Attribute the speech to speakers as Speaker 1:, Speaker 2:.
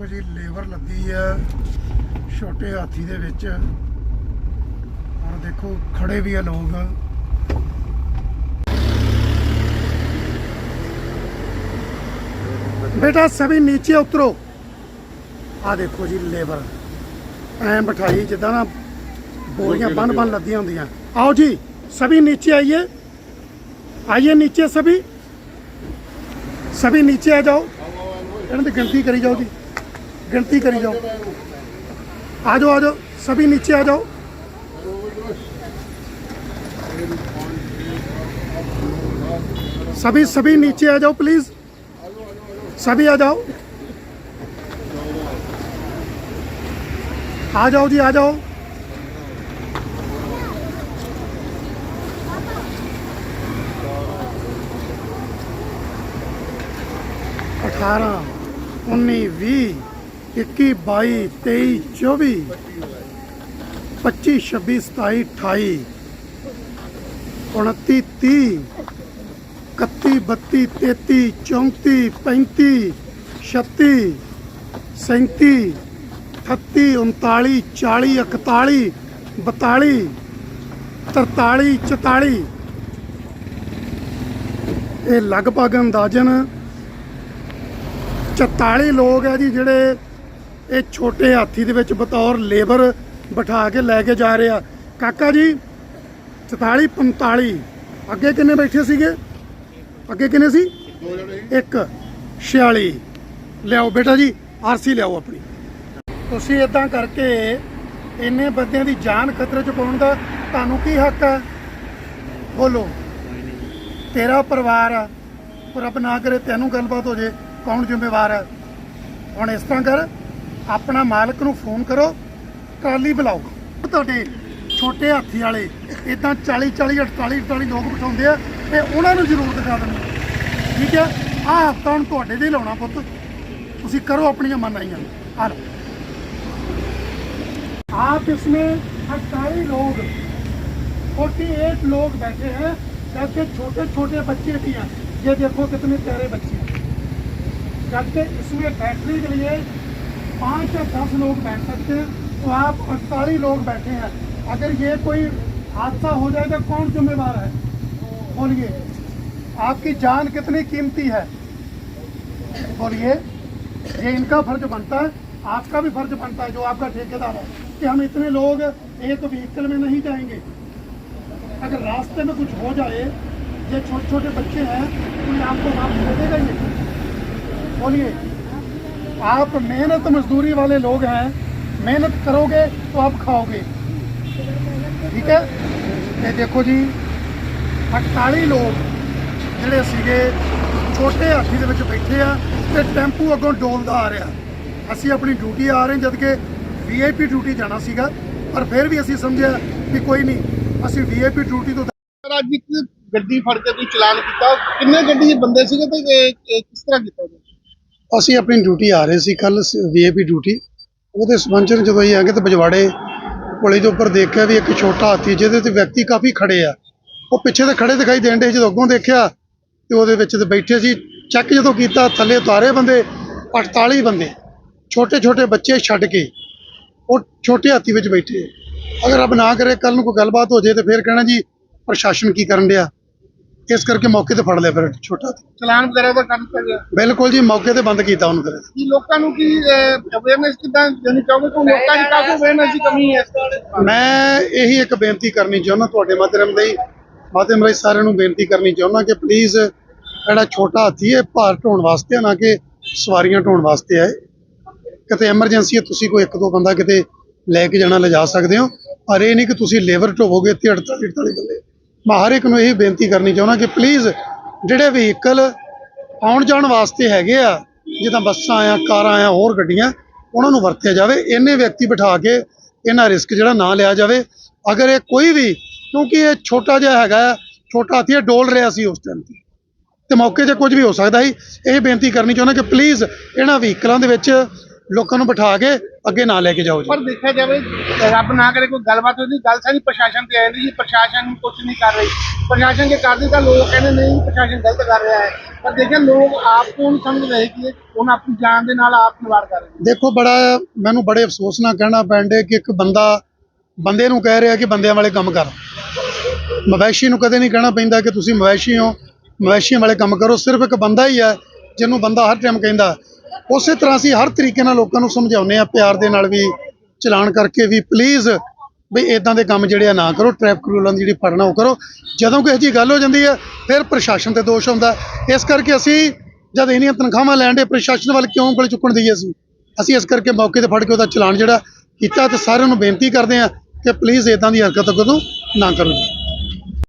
Speaker 1: ਦੇਖੋ ਜੀ ਲੇਬਰ ਲੱਦੀ ਆ ਛੋਟੇ ਹਾਥੀ ਦੇ ਵਿੱਚ ਔਰ ਦੇਖੋ ਖੜੇ ਵੀ ਆ ਲੋਕ बेटा सभी नीचे उतरो ਆ ਦੇਖੋ ਜੀ ਲੇਬਰ ਐ ਬਿਠਾਈ ਜਿੱਦਾਂ ਨਾ ਬੋਰੀਆਂ ਬੰਨ ਬੰਨ ਲੱਦੀਆਂ ਹੁੰਦੀਆਂ आओ जी सभी नीचे आइए आइए नीचे सभी सभी नीचे आ जाओ ਇਹਨਾਂ ਦੀ ਗਿਣਤੀ ਕਰੀ ਜਾਓ ਜੀ गिनती करी जाओ। आ जाओ आ जाओ। सभी नीचे आ जाओ। सभी सभी नीचे आ जाओ प्लीज़ सभी आ जाओ। आ जाओ जी, आ जाओ। अठारह, उन्नीस, बीस। 21 22 23 24 25 26 27 28 29 30 31 32 33 34 35 36 37 38 39 40 41 42 43 44 ਇਹ ਲਗਭਗ ਅੰਦਾਜ਼ਨ 44 ਲੋਕ ਹੈ ਜੀ, ਜਿਹੜੇ ਇਹ ਛੋਟੇ ਹਾਥੀ ਦੇ ਵਿੱਚ ਬਤੌਰ ਲੇਬਰ ਬਿਠਾ ਕੇ ਲੈ ਕੇ ਜਾ ਰਹੇ। ਆ ਕਾਕਾ ਜੀ 44 45 ਅੱਗੇ ਕਿੰਨੇ ਬੈਠੇ ਸੀਗੇ? ਅੱਗੇ ਕਿੰਨੇ ਸੀ? ਇੱਕ 46 ਲਿਆਓ ਬੇਟਾ ਜੀ, ਆਰਸੀ ਲਿਆਓ ਆਪਣੀ। ਤੁਸੀਂ ਇਦਾਂ ਕਰਕੇ ਇੰਨੇ ਬੰਦਿਆਂ ਦੀ ਜਾਨ ਖਤਰੇ 'ਚ ਪਾਉਣ ਦਾ ਤੁਹਾਨੂੰ ਕੀ ਹੱਕ ਹੈ? ਬੋਲੋ। ਤੇਰਾ ਪਰਿਵਾਰ ਆ ਪਰ ਰੱਬ ਨਾ ਕਰੇ ਤੈਨੂੰ ਗੱਲਬਾਤ ਹੋ ਜੇ, ਕੌਣ ਜ਼ਿੰਮੇਵਾਰ ਹੈ? ਹੁਣ ਇਸ ਤਰ੍ਹਾਂ ਕਰ ਆਪਣਾ ਮਾਲਕ ਨੂੰ ਫੋਨ ਕਰੋ ਟਰਾਲੀ ਬੁਲਾਓ ਤੁਹਾਡੇ ਛੋਟੇ ਹਾਥੀ ਵਾਲੇ ਇਦਾਂ 40 40 48 48 ਲੋਕ ਬਿਠਾਉਂਦੇ ਆ ਤੇ ਉਹਨਾਂ ਨੂੰ ਜ਼ਰੂਰ ਦਿਖਾ ਦੇਣਾ ਠੀਕ ਹੈ ਆਹ ਹਫਤਾ ਹੁਣ ਤੁਹਾਡੇ ਦੇ ਹੀ ਲਾਉਣਾ ਪੁੱਤ ਤੁਸੀਂ ਕਰੋ ਆਪਣੀਆਂ ਮਨਾਈਆਂ ਆ ਲਓ आप इसमें 48 लोग 48 लोग बैठे हैं जबकि छोटे छोटे बच्चे भी हैं ये देखो कितने प्यारे बच्चे हैं जबकि इसमें बैठने के लिए पाँच या दस लोग बैठ सकते हैं तो आप अड़तालीस लोग बैठे हैं। अगर ये कोई हादसा हो जाए तो कौन जिम्मेवार है? बोलिए, आपकी जान कितनी कीमती है? बोलिए, ये इनका फ़र्ज़ बनता है, आपका भी फ़र्ज़ बनता है, जो आपका ठेकेदार है, कि हम इतने लोग एक व्हीकल में नहीं जाएँगे। अगर रास्ते में कुछ हो जाए, ये छोटे छोटे बच्चे हैं कोई आपको वापस दे देगा। ये बोलिए आप मेहनत मजदूरी वाले लोग हैं मेहनत करोगे तो आप खाओगे ठीक है ये देखो जी 48 ਲੋਕ ਜਿਹੜੇ ਸੀਗੇ ਛੋਟੇ ਹਾਥੀ ਦੇ ਵਿੱਚ ਬੈਠੇ ਆ ਤੇ ਟੈਂਪੂ ਅੱਗੋਂ ਡੋਲਦਾ ਆ ਰਿਹਾ ਅਸੀਂ ਆਪਣੀ ਡਿਊਟੀ ਆ ਰਹੇ ਜਦ ਕਿ ਵੀਆਈਪੀ ਡਿਊਟੀ ਜਾਣਾ ਸੀਗਾ ਪਰ ਫਿਰ ਵੀ ਅਸੀਂ ਸਮਝਿਆ ਕਿ ਕੋਈ ਨਹੀਂ ਅਸੀਂ ਵੀਆਈਪੀ ਡਿਊਟੀ ਤੋਂ
Speaker 2: ਸਰ ਅੱਜ ਇੱਕ ਗੱਡੀ ਫੜ ਕੇ ਤੁਸੀਂ ਚਲਾਨ ਕੀਤਾ ਕਿੰਨੇ ਗੱਡੀ 'ਚ ਬੰਦੇ ਸੀਗੇ ਤੇ ਇਹ- ਇਹ ਕਿਸ ਤਰ੍ਹਾਂ ਕੀਤਾ ਉਹਨੇ?
Speaker 1: ਅਸੀਂ ਆਪਣੀ ਡਿਊਟੀ ਆ ਰਹੇ ਸੀ ਕੱਲ ਵੀਆਈਪੀ ਡਿਊਟੀ। ਉਹਦੇ ਸੰਬੰਧ 'ਚ ਜਦੋਂ ਅਸੀਂ ਆਗੇ ਤਾਂ ਬਜਵਾੜੇ ਕੋਲੇ ਦੇ ਉੱਪਰ ਦੇਖਿਆ ਵੀ ਇੱਕ ਛੋਟਾ ਹਾਥੀ ਜਿਹਦੇ ਤੇ ਵਿਅਕਤੀ ਕਾਫੀ ਖੜੇ ਆ। ਉਹ ਪਿੱਛੇ ਤੇ ਖੜੇ ਦਿਖਾਈ ਦੇਣ ਦੇ ਜਦੋਂ ਅੱਗੋਂ ਦੇਖਿਆ ਤੇ ਉਹਦੇ ਵਿੱਚ ਤੇ ਬੈਠੇ ਸੀ। ਚੈੱਕ ਜਦੋਂ ਕੀਤਾ, ਥੱਲੇ ਉਤਾਰੇ ਬੰਦੇ 48 ਬੰਦੇ ਛੋਟੇ ਛੋਟੇ ਬੱਚੇ ਛੱਡ ਕੇ, ਉਹ ਛੋਟੇ ਹਾਥੀ ਵਿੱਚ ਬੈਠੇ। ਅਗਰ ਰੱਬ ਨਾ ਕਰੇ ਕੱਲ ਨੂੰ ਕੋਈ ਗੱਲਬਾਤ ਹੋ ਜੇ ਤੇ ਫਿਰ ਕਹਿਣਾ ਜੀ, ਪ੍ਰਸ਼ਾਸਨ ਕੀ ਕਰਨ ਡਿਆ? ਇਸ ਕਰਕੇ ਮੌਕੇ ਤੇ ਫੜ ਲਿਆ ਫਿਰ ਛੋਟਾ
Speaker 2: ਚਲਾਨ ਵਗੈਰਾ ਦਾ ਕੰਮ ਕਰ ਰਿਹਾ।
Speaker 1: ਬਿਲਕੁਲ ਜੀ ਮੌਕੇ ਤੇ ਬੰਦ ਕੀਤਾ ਉਹਨੂੰ ਫਿਰ।
Speaker 2: ਕੀ ਲੋਕਾਂ ਨੂੰ ਕੀ ਅਵੇਅਰਨੈਸ ਕਿਦਾਂ ਦੇਣੀ ਚਾਹੋਗੇ? ਕਿ ਲੋਕਾਂ ਦੀ ਕਾਫੀ ਅਵੇਅਰਨੈਸ ਦੀ ਕਮੀ ਹੈ
Speaker 1: ਮੈਂ ਇਹੀ ਇੱਕ ਬੇਨਤੀ ਕਰਨੀ ਚਾਹੁੰਦਾ ਤੁਹਾਡੇ ਮਾਧਿਅਮ ਰਾਹੀਂ ਮਾਧਿਅਮ ਰਾਹੀਂ ਸਾਰਿਆਂ ਨੂੰ ਬੇਨਤੀ ਕਰਨੀ ਚਾਹੁੰਦਾ ਕਿ ਪਲੀਜ਼ ਜਿਹੜਾ ਛੋਟਾ ਹਾਥੀ ਹੈ ਭਾਰ ਢੋਣ ਵਾਸਤੇ ਨਾ ਕਿ ਸਵਾਰੀਆਂ ਢੋਣ ਵਾਸਤੇ ਆਏ ਕਿਤੇ ਐਮਰਜੈਂਸੀ ਹੈ ਤੁਸੀਂ ਕੋਈ ਇੱਕ ਦੋ ਬੰਦਾ ਕਿਤੇ ਲੈ ਕੇ ਜਾਣਾ ਲਿਜਾ ਸਕਦੇ ਹੋ। ਪਰ ਇਹ ਨਹੀਂ ਕਿ ਤੁਸੀਂ ਲੇਬਰ ਢੋਵੋਗੇ ਤੇ 48 48 ਬੰਦੇ। ਮੈਂ ਹਰ ਇੱਕ ਨੂੰ ਇਹ ਬੇਨਤੀ ਕਰਨੀ ਚਾਹੁੰਦਾ ਕਿ ਪਲੀਜ਼ ਜਿਹੜੇ ਵਹੀਕਲ ਆਉਣ ਜਾਣ ਵਾਸਤੇ ਹੈਗੇ ਆ ਜਿੱਦਾਂ ਬੱਸਾਂ ਆ ਕਾਰਾਂ ਆ ਹੋਰ ਗੱਡੀਆਂ ਉਹਨਾਂ ਨੂੰ ਵਰਤਿਆ ਜਾਵੇ ਇੰਨੇ ਵਿਅਕਤੀ ਬਿਠਾ ਕੇ ਇਹਨਾਂ ਰਿਸਕ ਜਿਹੜਾ ਨਾ ਲਿਆ ਜਾਵੇ। ਅਗਰ ਇਹ ਕੋਈ ਵੀ ਕਿਉਂਕਿ ਇਹ ਛੋਟਾ ਜਿਹਾ ਹੈਗਾ ਆ, ਛੋਟਾ ਹਾਥੀ ਇਹ ਡੋਲ ਰਿਹਾ ਸੀ ਉਸ ਟਾਈਮ ਤੇ। ਤੇ ਮੌਕੇ 'ਤੇ ਕੁਝ ਵੀ ਹੋ ਸਕਦਾ ਸੀ। ਇਹ ਬੇਨਤੀ ਕਰਨੀ ਚਾਹੁੰਦਾ ਕਿ ਪਲੀਜ਼ ਇਹਨਾਂ ਵਹੀਕਲਾਂ ਦੇ ਵਿੱਚ ਲੋਕਾਂ ਨੂੰ ਬਿਠਾ ਕੇ ਅੱਗੇ ਨਾ ਲੈ ਕੇ ਜਾਓ ਜੀ।
Speaker 2: ਪਰ ਦੇਖਿਆ ਜਾਵੇ ਰੱਬ ਨਾ ਕਰੇ ਕੋਈ ਗੱਲਬਾਤ ਹੋਈ ਗੱਲ ਸਾਰੀ ਪ੍ਰਸ਼ਾਸਨ ਤੇ ਆਈ ਜੀ ਪ੍ਰਸ਼ਾਸਨ ਕੁਝ ਨਹੀਂ ਕਰ ਰਹੀ। ਪ੍ਰਸ਼ਾਸਨ ਜੇ ਕਰਦੀ ਤਾਂ ਲੋਕ ਕਹਿੰਦੇ ਨਹੀਂ ਪ੍ਰਸ਼ਾਸਨ ਗਲਤ ਕਰ ਰਿਹਾ ਹੈ। ਪਰ ਦੇਖਿਆ ਲੋਕ ਆਪ ਨੂੰ ਸਮਝ ਰਹੇ ਕਿ ਉਹਨਾਂ ਆਪਣੀ ਜਾਨ ਦੇ ਨਾਲ ਆਪ ਖਿਲਵਾੜ ਕਰ ਰਹੇ
Speaker 1: ਦੇਖੋ ਬੜਾ ਮੈਨੂੰ ਬੜੇ ਅਫਸੋਸ ਨਾਲ ਕਹਿਣਾ ਪੈਂਦੇ ਕਿ ਇੱਕ ਬੰਦਾ ਬੰਦੇ ਨੂੰ ਕਹਿ ਰਿਹਾ ਕਿ ਬੰਦਿਆਂ ਵਾਲੇ ਕੰਮ ਕਰ। ਮਵੈਸ਼ੀ ਨੂੰ ਕਦੇ ਨਹੀਂ ਕਹਿਣਾ ਪੈਂਦਾ ਕਿ ਤੁਸੀਂ ਮਵੈਸ਼ੀ ਹੋ। ਮਵੈਸ਼ੀਆਂ ਵਾਲੇ ਕੰਮ ਕਰੋ ਸਿਰਫ ਇੱਕ ਬੰਦਾ ਹੀ ਹੈ ਜਿਹਨੂੰ ਬੰਦਾ ਹਰ ਟਾਈਮ ਕਹਿੰਦਾ ਉਸੇ ਤਰ੍ਹਾਂ ਅਸੀਂ ਹਰ ਤਰੀਕੇ ਨਾਲ ਲੋਕਾਂ ਨੂੰ ਸਮਝਾਉਂਦੇ ਆ ਪਿਆਰ ਦੇ ਨਾਲ ਵੀ ਚਲਾਨ ਕਰਕੇ ਵੀ ਪਲੀਜ਼ ਵੀ ਇਦਾਂ ਦੇ ਕੰਮ ਜਿਹੜੇ ਆ ਨਾ ਕਰੋ ਟ੍ਰੈਫਿਕ ਰੂਲਾਂ ਦੀ ਜਿਹੜੀ ਫੜਨਾ ਉਹ ਕਰੋ। ਜਦੋਂ ਕੋਈ ਇਹੋ ਜਿਹੀ ਗੱਲ ਹੋ ਜਾਂਦੀ ਹੈ, ਫਿਰ ਪ੍ਰਸ਼ਾਸਨ ਤੇ ਦੋਸ਼ ਹੁੰਦਾ ਇਸ ਕਰਕੇ ਅਸੀਂ ਜਦ ਇੰਨੀਆਂ ਤਨਖਾਹਾਂ ਲੈਣ ਦੇ ਪ੍ਰਸ਼ਾਸਨ ਵੱਲ ਕਿਉਂ ਉਂਗਲ ਚੁੱਕਣ ਦਈਏ ਅਸੀਂ? ਅਸੀਂ ਇਸ ਕਰਕੇ ਮੌਕੇ ਤੇ ਫੜ ਕੇ ਉਹਦਾ ਚਲਾਨ ਜਿਹੜਾ ਕੀਤਾ ਤੇ ਸਾਰਿਆਂ ਨੂੰ ਬੇਨਤੀ ਕਰਦੇ ਆ ਕਿ ਪਲੀਜ਼ ਇਦਾਂ ਦੀ ਹਰਕਤ ਕਦੋਂ ਨਾ ਕਰੋ।